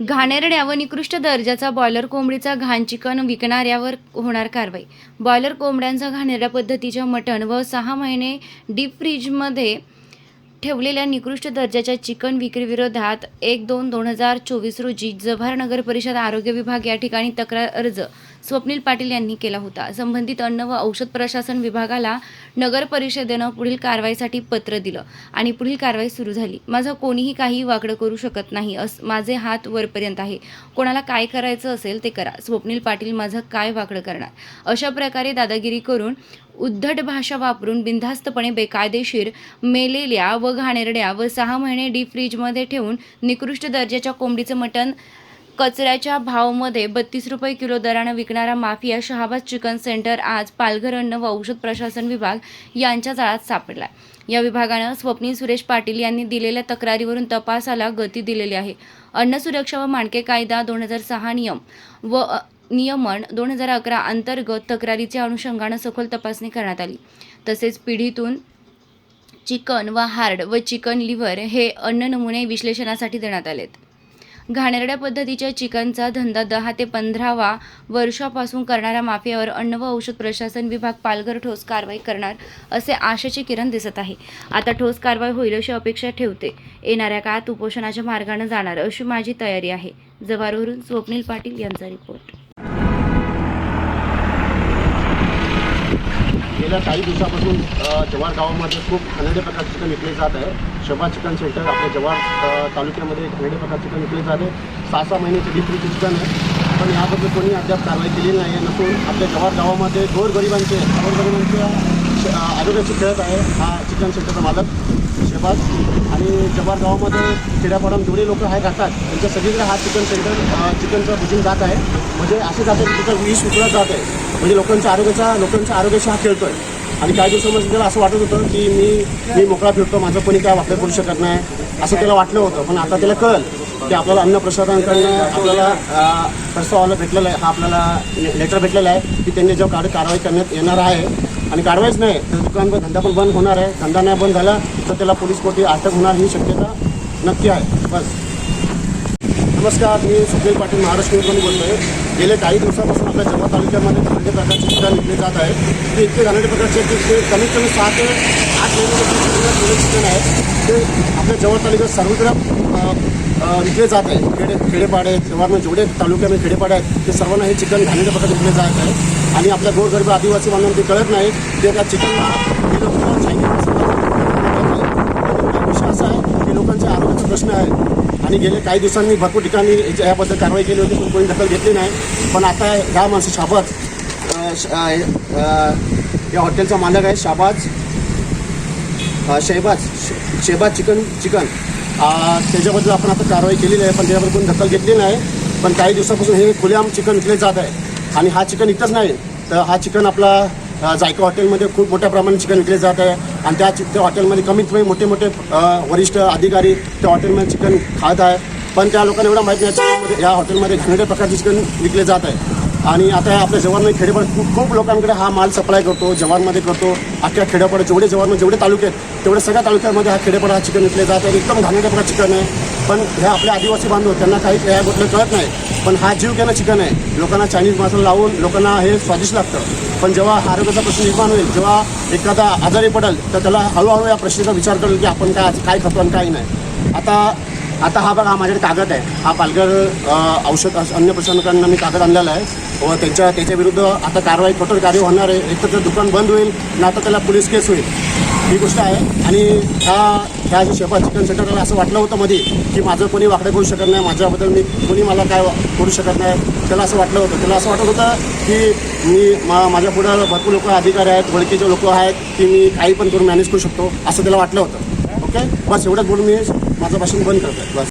घाणेरड्या व निकृष्ट दर्जाचा बॉयलर कोंबडीचा घाण चिकन विकणाऱ्यावर होणार कारवाई. बॉयलर कोंबड्यांचा घाणेरड्या पद्धतीच्या मटण व सहा महिने डीप फ्रीजमध्ये ठेवलेल्या निकृष्ट दर्जाच्या चिकन विक्रीविरोधात एक दोन दोन हजार चोवीस रोजी जव्हार नगर परिषद आरोग्य विभाग या ठिकाणी तक्रार अर्ज स्वप्नील पाटील यांनी केला होता. संबंधित अन्न व औषध प्रशासन विभागाला नगर परिषदेनं पुढील कारवाईसाठी पत्र दिलं आणि पुढील कारवाई सुरू झाली. माझं कोणीही काही वाकडं करू शकत नाही अस माझे हात वरपर्यंत आहे. कोणाला काय करायचं असेल ते करा. स्वप्नील पाटील माझं काय वाकडं करणार? अशा प्रकारे दादागिरी करून उद्धट भाषा वापरून बिनधास्तपणे बेकायदेशीर मेलेल्या व घाणेरड्या व सहा महिने डीप फ्रीजमध्ये ठेवून निकृष्ट दर्जाच्या कोंबडीचं मटण कचऱ्याच्या भावमध्ये बत्तीस रुपये किलो दरानं विकणारा माफिया शहाबाज चिकन सेंटर आज पालघर अन्न व औषध प्रशासन विभाग यांच्या जाळात सापडला या विभागानं स्वप्नील सुरेश पाटील यांनी दिलेल्या तक्रारीवरून तपासाला गती दिलेली आहे. अन्न सुरक्षा व मानके कायदा दोन हजार सहा नियम व नियमन दोन हजार अकरा अंतर्गत तक्रारीच्या अनुषंगानं सखोल तपासणी करण्यात आली. तसेच पिढीतून चिकन व हार्ड व चिकन लिव्हर हे अन्न नमुने विश्लेषणासाठी देण्यात आलेत. घाणेरड्या पद्धतीच्या चिकनचा धंदा दहा ते पंधरावा वर्षापासून करणाऱ्या माफियावर अन्न व औषध प्रशासन विभाग पालघर ठोस कारवाई करणार असे आशेचे किरण दिसत आहे. आता ठोस कारवाई होईल अशी अपेक्षा ठेवते. येणाऱ्या काळात उपोषणाच्या मार्गाने जाणार अशी माझी तयारी आहे. जवारवरून स्वप्नील पाटील यांचा रिपोर्ट गेल्या काही दिवसापासून जवार जव्हार गावामध्ये खूप घाणेरडे प्रकारचे चिकन विकले जात आहे. शोभा चिकन सेंटर आपल्या जव्हार तालुक्यामध्ये घाणेरडे प्रकारचे चिकन विकले जात आहे. सहा सहा महिन्याचे डिफ्रीचे चिकन आहे. पण याबद्दल कोणी अद्याप कारवाई केलेली नाही आहे. नसून आपल्या जव्हार गावामध्ये गोरगरिबांचे गोरगरिबांच्या श- आरोग्याची खेळत आहे हा चिकन सेंटरचा मालक शेबाज आणि जबार गावामध्ये खेड्यापाड्यात जेवढे लोक आहे राहतात त्यांच्या सगळीकडे हा चिकन सेंटर चिकनचं बुकिंग जात आहे. म्हणजे असे जात आहे की तिथं विष विकला जात आहे म्हणजे लोकांच्या आरोग्याचा लोकांच्या आरोग्याशी हा खेळतो आहे आणि काही दिवसामध्ये त्याला असं वाटत होतं की मी मी मोकळा फिरतो माझं कोणी काय वापर करू शकत नाही. असं त्याला वाटलं होतं पण आता त्याला कळलं. की आपल्याला अन्न प्रसादांकडनं आपल्याला प्रस्तावाला भेटलेला आहे हा आपल्याला लेटर भेटलेला आहे की त्यांनी जेव्हा काढ कारवाई करण्यात येणार आहे. आणि कारवाईच नाही तर दुकान धंदा पण बंद होणार आहे. धंदा नाही बंद झाला तर त्याला पोलीस कोर्टी अटक होणार ही शक्यता नक्की आहे. बस. नमस्कार मी सुनील पाटील महाराष्ट्र बोलतो आहे गेले काही दिवसापासून आपल्या जव्हा तालुक्यामध्ये घाणेरडे प्रकारचे चित्र निघले जात आहे. ते इतके घाणेरडे प्रकारचे की ते कमीत कमी सहा ते आठ महिन्याचे चिकन आहे आपल्या जवळ तालुक्यात सर्वत्र विकले जात आहे. खेडे खेडेपाडे जव्हारमध्ये जेवढे तालुक्यामध्ये खेडेपाडे आहेत ते सर्वांना हे चिकन घालण्याच्या प्रकारे विकले जात आहे. आणि आपल्या गोरगरीब आदिवासी बांधवांना ते कळत नाही ते त्या चिकन हे लोक विषय असा आहे की लोकांच्या आरोग्याचा प्रश्न आहे. आणि गेले काही दिवसांनी भरपूर ठिकाणी याबद्दल कारवाई केली होती पण कोणी दखल घेतली नाही. पण आता ह्या माणसं शाबाज या हॉटेलचा मालक आहे शाबाज. शहबाज. श- शहबाज चिकन चिकन. त्याच्याबद्दल आपण आता कारवाई केलेली आहे पण त्याच्याबद्दल कोणी दखल घेतली नाही. पण काही दिवसापासून हे खुलेआम चिकन विकले जात आहे. आणि हा चिकन इथंच नाही. तर हा चिकन आपला जायका हॉटेलमध्ये खूप मोठ्या प्रमाणात चिकन विकले जात आहे. आणि त्या त्या हॉटेलमध्ये कमीत कमी मोठे मोठे वरिष्ठ अधिकारी त्या हॉटेलमध्ये चिकन खात आहे. पण त्या लोकांना एवढं माहीत नाही चिकनमध्ये या हॉटेलमध्ये घाणेऱ्या प्रकारचे चिकन विकले जात आहे. आणि आता आपल्या जवानमध्ये खेडेपाड खूप खूप लोकांकडे हा माल सप्लाय करतो जवानमध्ये करतो. अख्ख्या खेड्यापाडे जेवढे जवान जेवढे तालुके आहेत तेवढे सगळ्या तालुक्यामध्ये हा खेडेपाडा हा चिकन विकले जात आहे. एकदम घाणेरड्या प्रकार चिकन आहे. पण हे आपल्या आदिवासी बांधव त्यांना काही याबद्दल कळत नाही. पण हा जीव घेणं चिकन आहे. लोकांना चायनीज मसाला लावून लोकांना हे स्वादिष्ट लागतं. पण जेव्हा हा आरोग्याचा प्रश्न निर्माण होईल जेव्हा एखादा आजारी पडेल तर त्याला हळूहळू या प्रश्नाचा विचार करेल की आपण काय काय खातो आणि काय नाही. आता आता हा बघा हा माझ्याकडे कागद आहे. हा पालघर औषध अन्न प्रशासनाकडनं मी कागद आणलेला आहे. व त्यांच्या त्याच्या विरुद्ध आता कारवाई कठोर कार्य होणार आहे. एक तर ते दुकान बंद होईल ना तर त्याला पोलीस केस होईल. ही गोष्ट आहे. आणि ह्या ह्या जे शेफा चिकन सेंटरला असं वाटलं होतं मध्ये की माझं कोणी वाकडं करू शकत नाही माझ्याबद्दल मी कोणी मला काय करू शकत नाही. त्याला असं वाटलं होतं. त्याला असं वाटत होतं की मी मा माझ्या पुढं भरपूर लोक अधिकारी आहेत ओळखीचे लोक आहेत की मी काही पण करून मॅनेज करू शकतो असं त्याला वाटलं होतं. आहे बस एवढंच बोलून मी माझं भाषण बंद करतो बस.